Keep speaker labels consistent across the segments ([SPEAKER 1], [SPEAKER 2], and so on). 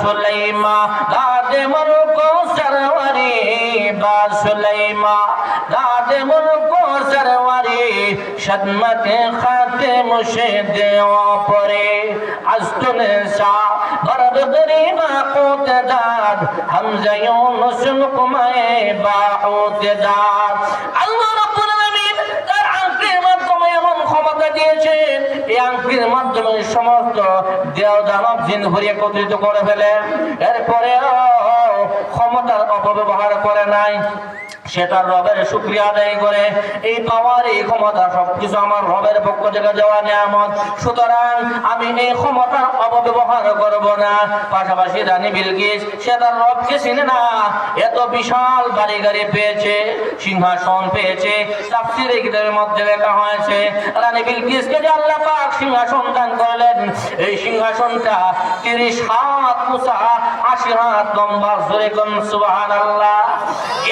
[SPEAKER 1] सुलैमा दाद मुल्को सरवरी बा सुलैमा दाद मुल्को सरवरी शदमत खाते मुशे देवा परे अस्तुल सा गरब गरीबा कोत दाद हम जयून सुन कुमाए बाहोत दाद अल्लाह সমস্ত দেহ দানব জিন ঘুরিয়ে একত্রিত করে ফেলে। এরপরে ক্ষমতার অপব্যবহার করে নাই, সে তার রবের শুক্রিয়া আদায় করে। এই পাওয়ার, এই ক্ষমতা সবকিছু আমার রবের পক্ষ থেকে দেওয়া নিয়ামত। সুতরাং আমি এই ক্ষমতার অপব্যবহার করব না। পাশাপাশি রানী বিলকিস, সে তার রবকে চিনে না। এত বিশাল বাড়ি গাড়ি পেয়েছে, সিংহাসন পেয়েছে, তাফসিরে কিতাবের মধ্যে লেখা হয়েছে। রানী বিলকিসকে যে আল্লাহ পাক সিংহাসন দান করলেন, এই সিংহাসনটা তিরিশ হাত উঁচা, আশি হাত লম্বা জোরে সুবাহান আল্লাহ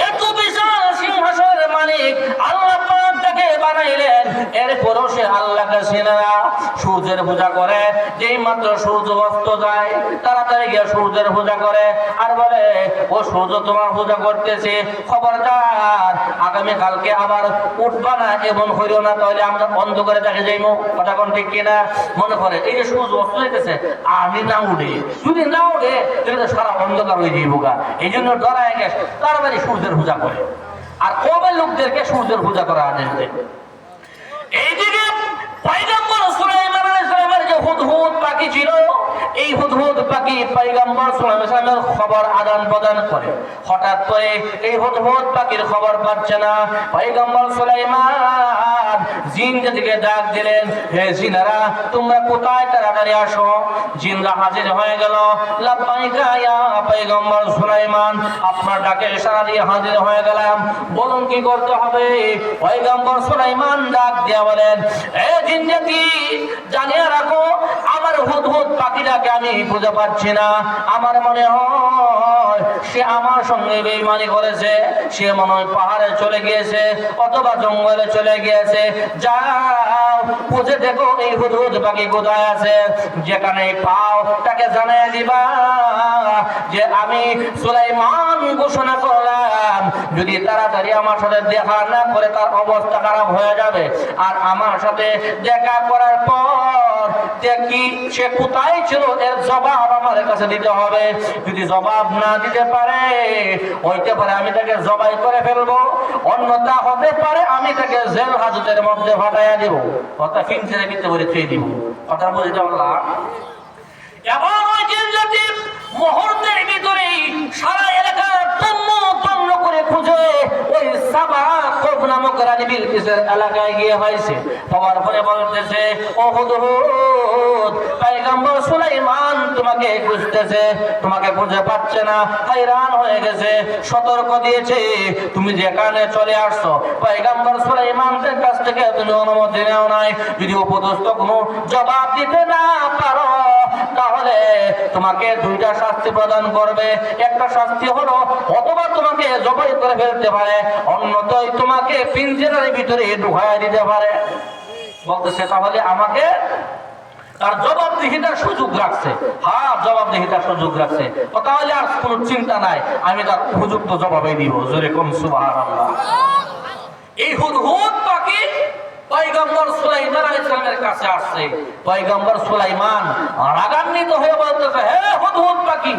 [SPEAKER 1] এত বিশাল সিংহাসনের মালিক আল্লাহ তাকে বানাইলেন। এরপরও সে আল্লাহকে চেনে সূর্যের পূজা করে, যেই মাত্র সূর্য অস্ত যায়, তাড়াতাড়ি গিয়ে সূর্যের পূজা করে। আর বলে, ও সূর্য, তোমার পূজা করতেছে। খবরদার আগামী কালকে আবার উঠবা না, এমন হইল না, তাহলে আমরা অন্ধকারে দেখে যাইমো। কথা কোন ঠিক কিনা? মনে করে এই যে সূর্য অস্ত যেতেছে আমি না উঠে, যদি না উঠে, তাহলে সারা অন্ধকার হয়ে যাইব গা। এই জন্য ডরায় গেছে, তাড়াতাড়ি সূর্যের পূজা করে। আর কবে লোকদেরকে সূর্যের পূজা করা আদেশ দেয় এইদিকে পয়গম্বর সুলাইমান আলাইহিস সালামের যে হুদহুদ পাখি ছিল, এই হুদহুদ পাখি আলাইহিস সালামের খবর আদান প্রদান করে। হঠাৎ করে এই হুদহুদ পাখির খবর পাচ্ছে না। পয়গম্বর সুলাইমান জিন দিকে ডাক দিলেন, হে জিনারা, তোমরা কোথায় তাড়াতাড়ি আসো? জিনরা হাজির হয়ে গেল। লাব্বাইকা ইয়া পয়গম্বর সুলাইমান, আপনার ডাকে সাড়া দিয়ে হাজির হয়ে গেলাম। বলুন, কি করতে হবে? পয়গম্বর সুলাইমান ডাক দিয়া বলেন, এ জিন্নাতি জানিয়ে রাখো আমার হুদহুদ পাখিটাকে আমি খুঁজে পাচ্ছি না। আমার মনে হয় সে আমার সঙ্গে বেইমানি করেছে, সে মনে হয় পাহাড়ে চলে গিয়েছে অথবা জঙ্গলে চলে গিয়েছে। যাও, খুঁজে দেখো এই হুদহুদ পাখি কোথায় আছে। যেখানে পাও তাকে জানিয়ে দিবা যে আমি সুলাইমান ঘোষণা করলাম, যদি তাড়াতাড়ি আমার সাথে দেখা না করে তার অবস্থা খারাপ হয়ে যাবে। আর আমার সাথে দেখা করার পর যে সে কোথায় ছিল, এর জবাব আমার কাছে দিতে হবে। যদি জবাব না দিতে পারে, হইতে পারে আমি তাকে জবাই করে ফেলব। অন্যতা হতে পারে আমি তাকে জেল হাজতের মধ্যে ফাটাইয়া দিব। কথা ফিনসের ভিতরে বলে থুয়ে দিব। কথা বুঝতে পারলাম? এবং ওই জিনজাতি মুহূর্তের ভিতরেই রানী বিলকিসের এলাকায় গিয়ে হয়েছে। হওয়ার পরে বলতেছে ও হুদহুদ সুলাইমান তোমাকে খুঁজতেছে, তোমাকে খুঁজে পাচ্ছে না হাইরান হয়ে গেছে, সতর্ক দিয়েছে, তুমি যেখানে চলে আসছো। পয়গম্বর সুলাইমানের কাছ থেকে তুমি অনুমতি নেও নাই, যদি উপদস্থ কোনো জবাব দিতে না পারো তাহলে তোমাকে দুইটা শাস্তি প্রদান করবে। একটা শাস্তি হলো, অথবা তোমাকে জবাই করে ফেলতে পারে অন্যতই তোমাকে পিঞ্জেরার ভিতরে ঢুকায় দিতে পারে। বলতেছে, তাহলে আমাকে তার জবাবদিহিতার সুযোগ রাখছে। হ্যাঁ জবাবদিহিতার সুযোগ রাখছে। তাহলে আর কোনো চিন্তা নাই, আমি তার উপযুক্ত জবাবে দিব। জোরে কোন সুবাহ এই হুদ হুদ পাখি পয়গম্বর সুলাইমান আলাইহিস সালামের কাছে আসছে। পয়গম্বর সুলাইমান রাগান্বিত হয়ে বলতেছে হে হুদহুদ পাখি